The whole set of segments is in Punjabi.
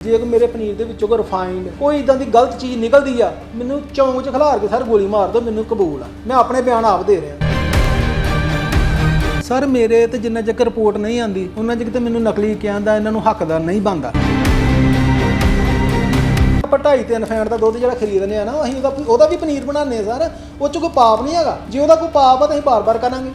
ਜੇ ਕੋਈ ਮੇਰੇ ਪਨੀਰ ਦੇ ਵਿੱਚੋਂ ਕੋਈ ਰਿਫਾਈਨਡ ਕੋਈ ਇਦਾਂ ਦੀ ਗਲਤ ਚੀਜ਼ ਨਿਕਲਦੀ ਆ, ਮੈਨੂੰ ਚੌਂਕ 'ਚ ਖਿਲਾਰ ਕੇ ਸਰ ਗੋਲੀ ਮਾਰ ਦਿਓ, ਮੈਨੂੰ ਕਬੂਲ ਆ। ਮੈਂ ਆਪਣੇ ਬਿਆਨ ਆਪ ਦੇ ਰਿਹਾ। ਸਰ, ਮੇਰੇ ਤੇ ਜਿੰਨਾ ਚਿਰ ਰਿਪੋਰਟ ਨਹੀਂ ਆਂਦੀ ਉਹਨਾਂ ਚਿਰ ਤੇ ਮੈਨੂੰ ਨਕਲੀ ਕਹਿੰਦਾ ਇਹਨਾਂ ਨੂੰ ਹੱਕਦਾਰ ਨਹੀਂ ਬਣਦਾ। ਢਾਈ ਤਿੰਨ ਫੈਂਟ ਦਾ ਦੁੱਧ ਜਿਹੜਾ ਖਰੀਦਨੇ ਆ ਨਾ, ਅਸੀਂ ਉਹਦਾ ਉਹਦਾ ਵੀ ਪਨੀਰ ਬਣਾਉਂਦੇ ਆ ਸਰ। ਉਹ 'ਚ ਕੋਈ ਪਾਪ ਨਹੀਂ ਹੈਗਾ। ਜੇ ਉਹਦਾ ਕੋਈ ਪਾਪ ਆ, ਤਾਂ ਅਸੀਂ ਬਾਰ-ਬਾਰ ਕਰਾਂਗੇ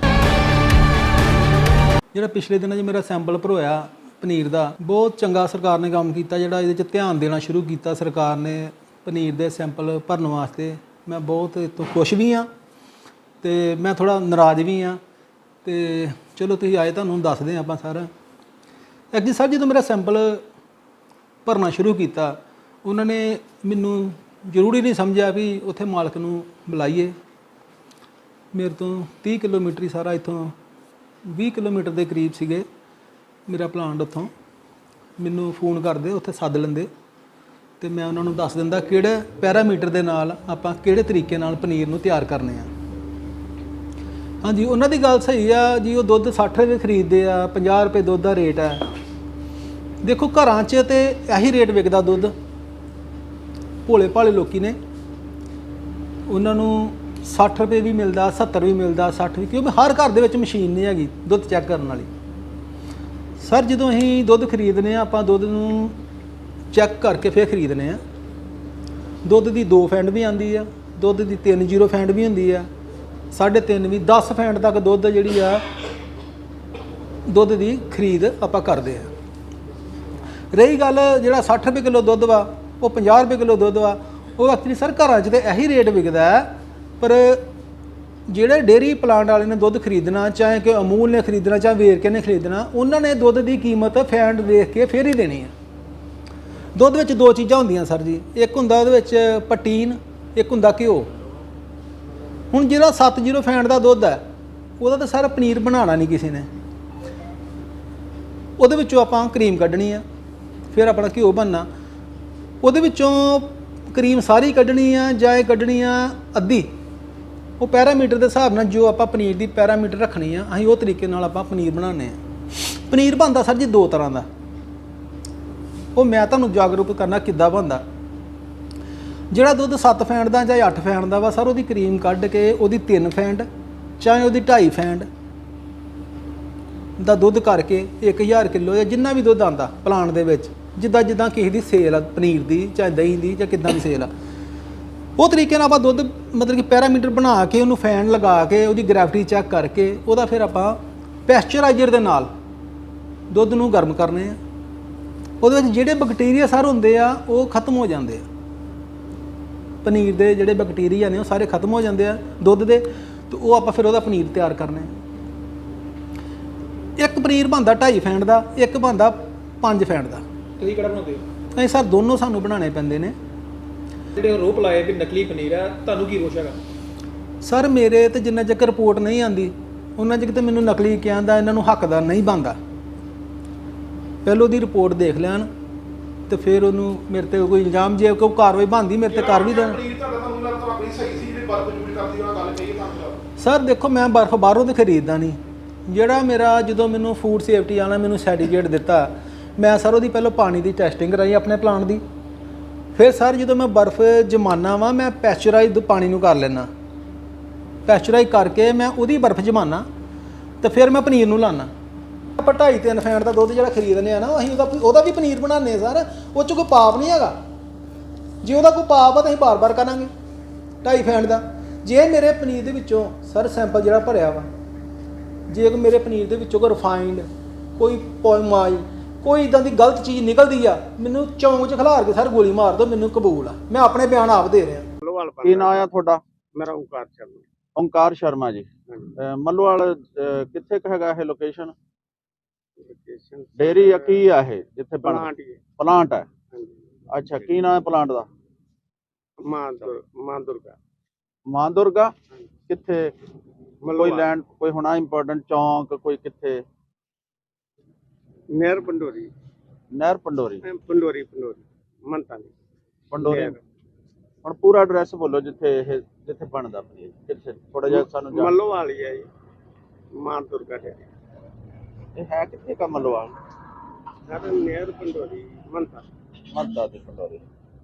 ਜਿਹੜਾ ਪਿਛਲੇ ਦਿਨਾਂ 'ਚ ਮੇਰਾ ਸੈਂਪਲ ਭਰੋਇਆ ਪਨੀਰ ਦਾ। ਬਹੁਤ ਚੰਗਾ ਸਰਕਾਰ ਨੇ ਕੰਮ ਕੀਤਾ, ਜਿਹੜਾ ਇਹਦੇ 'ਚ ਧਿਆਨ ਦੇਣਾ ਸ਼ੁਰੂ ਕੀਤਾ ਸਰਕਾਰ ਨੇ ਪਨੀਰ ਦੇ ਸੈਂਪਲ ਭਰਨ ਵਾਸਤੇ। ਮੈਂ ਬਹੁਤ ਇਹ ਖੁਸ਼ ਵੀ ਆ ਤੇ ਮੈਂ ਥੋੜਾ ਨਾਰਾਜ਼ ਵੀ ਆ। ਤੇ ਚਲੋ ਤੁਸੀਂ ਆਏ ਤੁਹਾਨੂੰ ਦੱਸਦੇ ਹਾਂ ਆਪਾਂ ਸਾਰਾ। ਐਕਚੁਅਲੀ ਸਰ, ਜਦੋਂ ਮੇਰਾ ਸੈਂਪਲ ਭਰਨਾ ਸ਼ੁਰੂ ਕੀਤਾ, ਉਹਨਾਂ ਨੇ ਮੈਨੂੰ ਜ਼ਰੂਰੀ ਨਹੀਂ ਸਮਝਿਆ ਵੀ ਉੱਥੇ ਮਾਲਕ ਨੂੰ ਬੁਲਾਈਏ। ਮੇਰੇ ਤੋਂ 30 ਕਿਲੋਮੀਟਰ ਹੀ ਸਾਰਾ ਇੱਥੋਂ 20 ਕਿਲੋਮੀਟਰ ਦੇ ਕਰੀਬ ਸੀਗੇ। ਮੇਰਾ ਪਲਾਂਟ ਉੱਥੋਂ। ਮੈਨੂੰ ਫੋਨ ਕਰਦੇ, ਉੱਥੇ ਸੱਦ ਲੈਂਦੇ। ਤੇ ਮੈਂ ਉਹਨਾਂ ਨੂੰ ਦੱਸ ਦਿੰਦਾ ਕਿਹੜੇ ਪੈਰਾਮੀਟਰ ਦੇ ਨਾਲ ਆਪਾਂ ਕਿਹੜੇ ਤਰੀਕੇ ਨਾਲ ਪਨੀਰ ਨੂੰ ਤਿਆਰ ਕਰਨੇ ਆ। ਹਾਂਜੀ, ਉਹਨਾਂ ਦੀ ਗੱਲ ਸਹੀ ਆ ਜੀ, ਉਹ ਦੁੱਧ 60 ਰੁਪਏ ਖਰੀਦਦੇ ਆ 50 ਰੁਪਏ ਦੁੱਧ ਦਾ ਰੇਟ ਹੈ ਦੇਖੋ, ਘਰਾਂ 'ਚ ਤੇ ਇਹੀ ਰੇਟ ਵਿਕਦਾ ਦੁੱਧ। ਭੋਲੇ ਭਾਲੇ ਲੋਕੀ ਨੇ। ਉਹਨਾਂ ਨੂੰ 60 ਰੁਪਏ ਵੀ ਮਿਲਦਾ 70 ਵੀ ਮਿਲਦਾ 60 ਵੀ, ਕਿਉਂਕਿ ਹਰ ਘਰ ਦੇ ਵਿੱਚ ਮਸ਼ੀਨ ਨਹੀਂ ਹੈਗੀ ਦੁੱਧ ਚੈੱਕ ਕਰਨ ਵਾਲੀ। ਸਰ, ਜਦੋਂ ਅਸੀਂ ਦੁੱਧ ਖਰੀਦਨੇ ਆ, ਆਪਾਂ ਦੁੱਧ ਨੂੰ ਚੈੱਕ ਕਰਕੇ ਫਿਰ ਖਰੀਦਨੇ ਆ। ਦੁੱਧ ਦੀ 2 ਫੈਂਟ ਵੀ ਆਂਦੀ ਆ, ਦੁੱਧ ਦੀ 30 ਫੈਂਟ ਵੀ ਹੁੰਦੀ ਆ 3.5 ਵੀ 10 ਫੈਂਟ ਤੱਕ ਦੁੱਧ ਜਿਹੜੀ ਆ, ਦੁੱਧ ਦੀ ਖਰੀਦ ਆਪਾਂ ਕਰਦੇ ਆ। ਰਹੀ ਗੱਲ ਜਿਹੜਾ 60 ਰੁਪਏ ਕਿਲੋ ਦੁੱਧ ਵਾ, ਉਹ 50 ਰੁਪਏ ਕਿਲੋ ਦੁੱਧ ਵਾ, ਉਹ ਐਕਚੁਅਲੀ ਸਰ ਘਰਾਂ 'ਚ ਤੇ ਇਹੀ ਰੇਟ ਵਿਕਦਾ, ਪਰ ਜਿਹੜੇ ਡੇਰੀ ਪਲਾਂਟ ਵਾਲੇ ਨੇ ਦੁੱਧ ਖਰੀਦਣਾ, ਚਾਹੇ ਕਿ ਅਮੂਲ ਨੇ ਖਰੀਦਣਾ, ਚਾਹੇ ਵੇਰਕੇ ਨੇ ਖਰੀਦਣਾ, ਉਹਨਾਂ ਨੇ ਦੁੱਧ ਦੀ ਕੀਮਤ ਫੈਂਡ ਦੇਖ ਕੇ ਫੇਰ ਹੀ ਦੇਣੀ ਹੈ ਦੁੱਧ ਵਿੱਚ ਦੋ ਚੀਜ਼ਾਂ ਹੁੰਦੀਆਂ ਸਰ ਜੀ। ਇੱਕ ਹੁੰਦਾ ਉਹਦੇ ਵਿੱਚ ਪਟੀਨ, ਇੱਕ ਹੁੰਦਾ ਘਿਓ। ਹੁਣ ਜਿਹੜਾ 70 ਫੈਂਡ ਦਾ ਦੁੱਧ ਹੈ, ਉਹਦਾ ਤਾਂ ਸਾਰਾ ਪਨੀਰ ਬਣਾਉਣਾ ਨਹੀਂ ਕਿਸੇ ਨੇ। ਉਹਦੇ ਵਿੱਚੋਂ ਆਪਾਂ ਕਰੀਮ ਕੱਢਣੀ ਆ, ਫਿਰ ਆਪਣਾ ਘਿਓ ਬਣਨਾ। ਉਹਦੇ ਵਿੱਚੋਂ ਕਰੀਮ ਸਾਰੀ ਕੱਢਣੀ ਆ ਜਾਂ ਇਹ ਕੱਢਣੀ ਆ ਅੱਧੀ? ਉਹ ਪੈਰਾਮੀਟਰ ਦੇ ਹਿਸਾਬ ਨਾਲ ਜੋ ਆਪਾਂ ਪਨੀਰ ਦੀ ਪੈਰਾਮੀਟਰ ਰੱਖਣੀ ਆ, ਅਸੀਂ ਉਹ ਤਰੀਕੇ ਨਾਲ ਆਪਾਂ ਪਨੀਰ ਬਣਾਉਂਦੇ ਆ। ਪਨੀਰ ਬਣਦਾ ਸਰ ਜੀ ਦੋ ਤਰ੍ਹਾਂ ਦਾ। ਉਹ ਮੈਂ ਤੁਹਾਨੂੰ ਜਾਗਰੂਕ ਕਰਨਾ ਕਿੱਦਾਂ ਬਣਦਾ। ਜਿਹੜਾ ਦੁੱਧ 7 ਫੈਂਡ ਦਾ ਜਾਂ 8 ਫੈਂਡ ਦਾ ਵਾ ਸਰ, ਉਹਦੀ ਕਰੀਮ ਕੱਢ ਕੇ ਉਹਦੀ 3 ਫੈਂਡ ਚਾਹੇ ਉਹਦੀ 2.5 ਫੈਂਡ ਦਾ ਦੁੱਧ ਕਰਕੇ 1000 ਕਿਲੋ ਜਾਂ ਜਿੰਨਾ ਵੀ ਦੁੱਧ ਆਂਦਾ ਪਲਾਂਟ ਦੇ ਵਿੱਚ, ਜਿੱਦਾਂ ਜਿੱਦਾਂ ਕਿਸੇ ਦੀ ਸੇਲ ਆ, ਪਨੀਰ ਦੀ ਚਾਹੇ ਦਹੀਂ ਦੀ ਜਾਂ ਕਿੱਦਾਂ ਦੀ ਸੇਲ ਆ। ਉਹ ਤਰੀਕੇ ਨਾਲ ਆਪਾਂ ਦੁੱਧ ਮਤਲਬ ਕਿ ਪੈਰਾਮੀਟਰ ਬਣਾ ਕੇ ਉਹਨੂੰ ਫੈਨ ਲਗਾ ਕੇ ਉਹਦੀ ਗ੍ਰੈਵਿਟੀ ਚੈੱਕ ਕਰਕੇ ਉਹਦਾ ਫਿਰ ਆਪਾਂ ਪੈਸਚਰਾਈਜ਼ਰ ਦੇ ਨਾਲ ਦੁੱਧ ਨੂੰ ਗਰਮ ਕਰਨੇ ਆ। ਉਹਦੇ ਵਿੱਚ ਜਿਹੜੇ ਬੈਕਟੀਰੀਆ ਸਰ ਹੁੰਦੇ ਆ ਉਹ ਖਤਮ ਹੋ ਜਾਂਦੇ ਆ। ਪਨੀਰ ਦੇ ਜਿਹੜੇ ਬੈਕਟੀਰੀਆ ਨੇ ਉਹ ਸਾਰੇ ਖਤਮ ਹੋ ਜਾਂਦੇ ਆ ਦੁੱਧ ਦੇ ਤੇ ਉਹ ਆਪਾਂ ਫਿਰ ਉਹਦਾ ਪਨੀਰ ਤਿਆਰ ਕਰਨਾ ਇੱਕ ਪਨੀਰ ਬਣਦਾ 2.5 ਫੈਂਡ ਦਾ ਇੱਕ ਬਣਦਾ 5 ਫੈਂਡ ਦਾ। ਤੁਸੀਂ ਕਿਹੜਾ ਬਣਾਉਂਦੇ ਹੋ? ਇਹ ਸਰ ਦੋਨੋਂ ਸਾਨੂੰ ਬਣਾਉਣੇ ਪੈਂਦੇ ਨੇ। ਜਿਹੜੇ ਰੋਪ ਲਾਏ ਵੀ ਨਕਲੀ ਪਨੀਰ ਆ ਤੁਹਾਨੂੰ ਕੀ ਰੋਸ਼ ਹੈਗਾ? ਸਰ ਮੇਰੇ ਤੇ ਜਿੰਨਾ ਚਿਰ ਰਿਪੋਰਟ ਨਹੀਂ ਆਂਦੀ ਉਹਨਾਂ ਚਿਰ ਤੇ ਮੈਨੂੰ ਨਕਲੀ ਕਹਿੰਦਾ ਇਹਨਾਂ ਨੂੰ ਹੱਕਦਾਰ ਨਹੀਂ ਬਣਦਾ। ਪਹਿਲੋਂ ਦੀ ਰਿਪੋਰਟ ਦੇਖ ਲੈਣ ਤੇ ਫਿਰ ਉਹਨੂੰ ਮੇਰੇ ਤੇ ਕੋਈ ਇਲਜ਼ਾਮ ਜੇ ਕੋਈ ਕਾਰਵਾਈ ਬਣਦੀ ਮੇਰੇ ਤੇ ਕਰ ਵੀ ਦੇਣ। ਪਨੀਰ ਤੁਹਾਡਾ ਤੁਹਾਨੂੰ ਲੱਗਦਾ ਆਪਣੀ ਸਹੀ ਸੀ ਜਿਹੜੀ ਬਰਫ ਜੂੜ ਕਰਦੀ ਉਹਨਾਂ ਗੱਲ ਕਹੀ ਤਾਂ ਸਰ ਦੇਖੋ ਮੈਂ ਬਰਫ਼ ਬਾਹਰੋਂ ਤੇ ਖਰੀਦਦਾ ਨਹੀਂ। ਜਿਹੜਾ ਮੇਰਾ ਜਦੋਂ ਮੈਨੂੰ ਫੂਡ ਸੇਫਟੀ ਵਾਲਾ ਮੈਨੂੰ ਸਰਟੀਫਿਕੇਟ ਦਿੱਤਾ ਮੈਂ ਸਰ ਉਹਦੀ ਪਹਿਲਾਂ ਪਾਣੀ ਦੀ ਟੈਸਟਿੰਗ ਕਰਾਈ ਆਪਣੇ ਪਲਾਂਟ ਦੀ। ਫਿਰ ਸਰ ਜਦੋਂ ਮੈਂ ਬਰਫ਼ ਜਮਾਨਾ ਵਾ, ਮੈਂ ਪੈਸਚਰਾਈਜ਼ ਪਾਣੀ ਨੂੰ ਕਰ ਲੈਣਾ ਪੈਸਚਰਾਈਜ਼ ਕਰਕੇ ਮੈਂ ਉਹਦੀ ਬਰਫ਼ ਜਮਾਨਾ ਤੇ ਫਿਰ ਮੈਂ ਪਨੀਰ ਨੂੰ ਲਾਣਾ ਆਪਾਂ ਢਾਈ ਤਿੰਨ ਫੈਂਟ ਦਾ ਦੁੱਧ ਜਿਹੜਾ ਖਰੀਦਨੇ ਆ ਨਾ, ਅਸੀਂ ਉਹਦਾ ਉਹਦਾ ਵੀ ਪਨੀਰ ਬਣਾਉਂਦੇ ਆ ਸਰ, ਉਹ ਚ ਕੋਈ ਪਾਪ ਨਹੀਂ ਹੈਗਾ। ਜੇ ਉਹਦਾ ਕੋਈ ਪਾਪ ਆ ਤਾਂ ਅਸੀਂ ਬਾਰ-ਬਾਰ ਕਰਾਂਗੇ, ਢਾਈ ਫੈਂਟ ਦਾ। ਜੇ ਮੇਰੇ ਪਨੀਰ ਦੇ ਵਿੱਚੋਂ ਸਰ ਸੈਂਪਲ ਜਿਹੜਾ ਭਰਿਆ ਵਾ, ਜੇ ਮੇਰੇ ਪਨੀਰ ਦੇ ਵਿੱਚੋਂ ਕੋਈ ਰਿਫਾਈਨਡ, ਕੋਈ ਪੋਇਮਾਈ ਕੋਈ ਇਦਾਂ ਦੀ ਗਲਤ ਚੀਜ਼ ਨਿਕਲਦੀ ਆ ਮੈਨੂੰ ਚੌਂਕ 'ਚ ਖਿਲਾਰ ਕੇ ਸਰ ਗੋਲੀ ਮਾਰ ਦਿਓ ਮੈਨੂੰ ਕਬੂਲ ਆ। ਮੈਂ ਆਪਣੇ ਬਿਆਨ ਆਪ ਦੇ ਰਿਹਾ। ਮੱਲੋਵਾਲ ਕੀ ਨਾਂ ਆ ਤੁਹਾਡਾ? ਮੇਰਾ ਓਂਕਾਰ ਸ਼ਰਮਾ। ਓਂਕਾਰ ਸ਼ਰਮਾ ਜੀ। ਅਹ ਮੱਲੋਵਾਲ ਅਹ ਕਿੱਥੇ ਕੁ ਹੈਗਾ ਇਹ ਲੋਕੇਸ਼ਨ ਲੋਕੇਸ਼ਨ ਡੇਰੀ ਆ ਕੀ ਆ ਇਹ ਜਿੱਥੇ ਬਣ ਪਲਾਂਟ ਹੀ ਹੈ। ਪਲਾਂਟ ਹੈ ਹਾਂਜੀ। ਅੱਛਾ ਕੀ ਨਾਂ ਹੈ ਪਲਾਂਟ ਦਾ? ਮਾਂ ਦੁਰ ਮਾਂ ਦੁਰਗਾ ਮਾਂ ਦੁਰਗਾ ਕਿੱਥੇ? ਕੋਈ ਮੱਲੋਵਾਲ। ਲੈਂਡ ਕੋਈ ਹੋਣਾ ਇੰਪੋਰਟੈਂਟ ਚੌਂਕ ਕੋਈ ਕਿੱਥੇ? ਨਹਿਰ ਪੰਡੋਰੀ। ਨਹਿਰ ਪੰਡੋਰੀ। ਅਹ ਪੰਡੋਰੀ ਪੰਡੋਰੀ ਮੰਤਾਂ ਦੀ। ਪੰਡੋਰੀ। ਨਹਿਰ। ਹੁਣ ਪੂਰਾ ਐਡਰੈਸ ਬੋਲੋ ਜਿੱਥੇ ਇਹ ਜਿੱਥੇ ਬਣਦਾ ਪਨੀਰ ਕਿੱਥੇ ਥੋੜਾ ਜਿਹਾ ਸਾਨੂੰ ਜਾਣ ਮੱਲੋਵਾਲ ਹੀ ਹੈ ਜੀ ਮਾਂ ਦੁਰਗਾ ਦੇ। ਇਹ ਹੈ ਕਿੱਥੇ ਕਾ ਮੱਲੋਵਾਲ? ਸਾਡਾ ਨਹਿਰ ਪੰਡੋਰੀ ਮੰਤਾਂ। ਮਹੰਤਾ ਦੀ ਪੰਡੋਰੀ।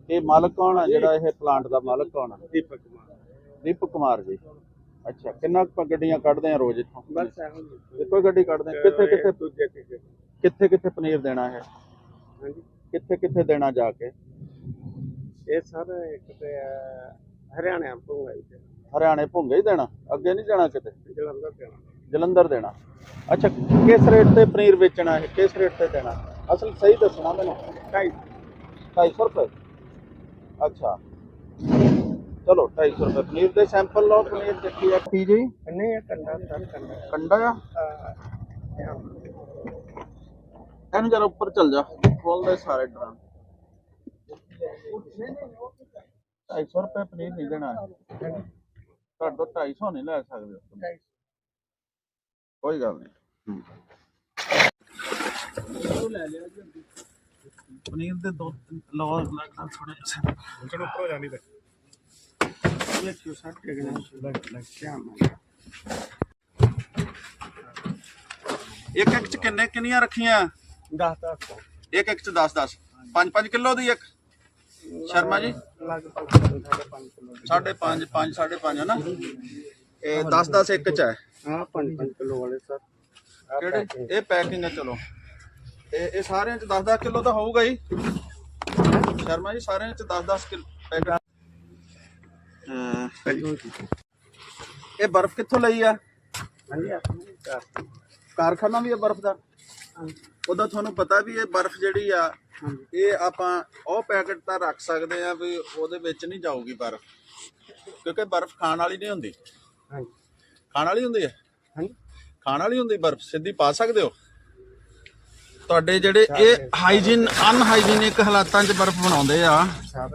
ਇਹ ਮਾਲਕ ਕੌਣ ਆ? ਜਿਹੜਾ ਇਹ ਪਲਾਂਟ ਦਾ ਮਾਲਕ ਕੌਣ ਆ? ਦੀਪਕ ਕੁਮਾਰ। ਦੀਪਕ ਕੁਮਾਰ ਜੀ। ਅੱਛਾ ਕਿੰਨਾ ਕੁ ਗੱਡੀਆਂ ਕੱਢਦੇ ਆ ਰੋਜ਼ ਇੱਥੋਂ? ਬਸ ਇਹੋ ਜੀ ਇੱਕੋ ਹੀ ਗੱਡੀ ਕੱਢਦੇ ਆ? ਕਿੱਥੇ ਕਿੱਥੇ? ਦੂਜੇ ਤੀਜੇ ਕਿੱਥੇ ਕਿੱਥੇ ਪਨੀਰ ਦੇਣਾ ਹੈ? ਹਾਂਜੀ। ਕਿੱਥੇ ਕਿੱਥੇ ਦੇਣਾ ਜਾ ਕੇ? ਇਹ ਸਰ ਇੱਕ ਤੇ ਅਹ, ਹਰਿਆਣਾ ਆਈ ਤੇ ਹਰਿਆਣੇ ਭੁੰਗੇ ਹੀ ਦੇਣਾ? ਅੱਗੇ ਨਹੀਂ ਜਾਣਾ ਕਿਤੇ? ਜਲੰਧਰ ਆਉਣਾ। ਜਲੰਧਰ ਦੇਣਾ। ਅੱਛਾ ਕਿਸ ਰੇਟ ਤੇ ਪਨੀਰ ਵੇਚਣਾ ਹੈ? ਕਿਸ ਰੇਟ ਤੇ ਦੇਣਾ? ਅਸਲ ਸਹੀ ਦੱਸਣਾ ਮੈਨੂੰ। ਢਾਈ 250 ਰੁਪਏ? ਅੱਛਾ। ਚਲੋ 250 ਰੁਪਏ। ਪਨੀਰ ਦੇ ਸੈਂਪਲ ਲਓ ਪਨੀਰ ਦੇਖੀ ਆ। ਕੀ ਜੀ ਨਹੀਂ ਇਹ ਕੰਡਾ ਸਰ ਕੰਡਾ। ਕੰਡਾ ਆ? ਇਹਨੂੰ ਜਰਾ ਉੱਪਰ ਚੱਲ ਜਾ। ਖੋਲ ਦੇ ਸਾਰੇ ਡਰਾਂ 250 ਰੁਪਏ ਪਨੀਰ ਨਹੀਂ ਦੇਣਾ। ਤੁਹਾਡੇ ਤੋਂ 250 ਨਹੀਂ ਲੈ ਸਕਦੇ। ਕੋਈ ਗੱਲ ਨਹੀਂ। ਪਨੀਰ ਦੇ ਦੋ ਲਓ ਲੱਗਦਾ ਥੋੜੇ ਚਲੋ ਉੱਪਰ ਹੋ ਜਾਂਦੀ ਤੇ। ਇਹ ਕਿਉਂ ਸਰ ਟਿਕਣਾ ਲੱਗ ਲੱਗ ਕਿਆ ਇੱਕ ਇੱਕ ਚ ਕਿੰਨੇ ਕਿੰਨੀਆਂ ਰੱਖੀਆਂ? 10 10 ਇੱਕ ਇੱਕ ਚ 10 10 5 5 ਕਿਲੋ ਦੀ ਇੱਕ? ਸ਼ਰਮਾ ਜੀ? ਲਗਭਗ 5.5 ਕਿਲੋ ਸਾਢੇ 5 5 ਸਾਢੇ 5 ਹੈ ਨਾ? ਇਹ 10 10 ਇੱਕ ਚ ਹੈ। ਹਾਂ 5 ਕਿਲੋ ਵਾਲੇ ਸਰ। ਕਿਹੜੇ। ਇਹ ਪੈਕਿੰਗ ਹੈ ਚਲੋ। ਇਹ ਇਹ ਸਾਰਿਆਂ ਚ 10 10 ਕਿਲੋ ਤਾਂ ਹੋਊਗਾ ਹੀ ਸ਼ਰਮਾ ਜੀ ਸਾਰਿਆਂ ਚ 10 10 ਕਿਲੋ। ਇਹ ਬਰਫ਼ ਕਿੱਥੋਂ ਲਈ ਆ। ਕਾਰਖਾਨਾ ਵੀ ਹੈ ਬਰਫ਼ ਦਾ? ਉਹਦਾ ਤੁਹਾਨੂੰ ਪਤਾ ਵੀ ਇਹ ਬਰਫ਼ ਜਿਹੜੀ ਆ ਇਹ ਆਪਾਂ ਉਹ ਪੈਕਟ ਤਾਂ ਰੱਖ ਸਕਦੇ ਆ ਵੀ ਉਹਦੇ ਵਿੱਚ ਨਹੀਂ ਜਾਊਗੀ ਬਰਫ਼। ਕਿਉਂਕਿ ਬਰਫ਼ ਖਾਣ ਵਾਲੀ ਨਹੀਂ ਹੁੰਦੀ। ਹਾਂਜੀ। ਖਾਣ ਵਾਲੀ ਹੁੰਦੀ ਹੈ? ਹਾਂਜੀ। ਖਾਣ ਵਾਲੀ ਹੁੰਦੀ ਬਰਫ਼? ਸਿੱਧੀ ਪਾ ਸਕਦੇ ਹੋ? ਤੁਹਾਡੇ ਜਿਹੜੇ ਇਹ ਹਾਈਜੀਨ ਅਨਹਾਈਜੀਨਿਕ ਹਾਲਾਤਾਂ 'ਚ ਬਰਫ਼ ਬਣਾਉਂਦੇ ਆ। ਸਰ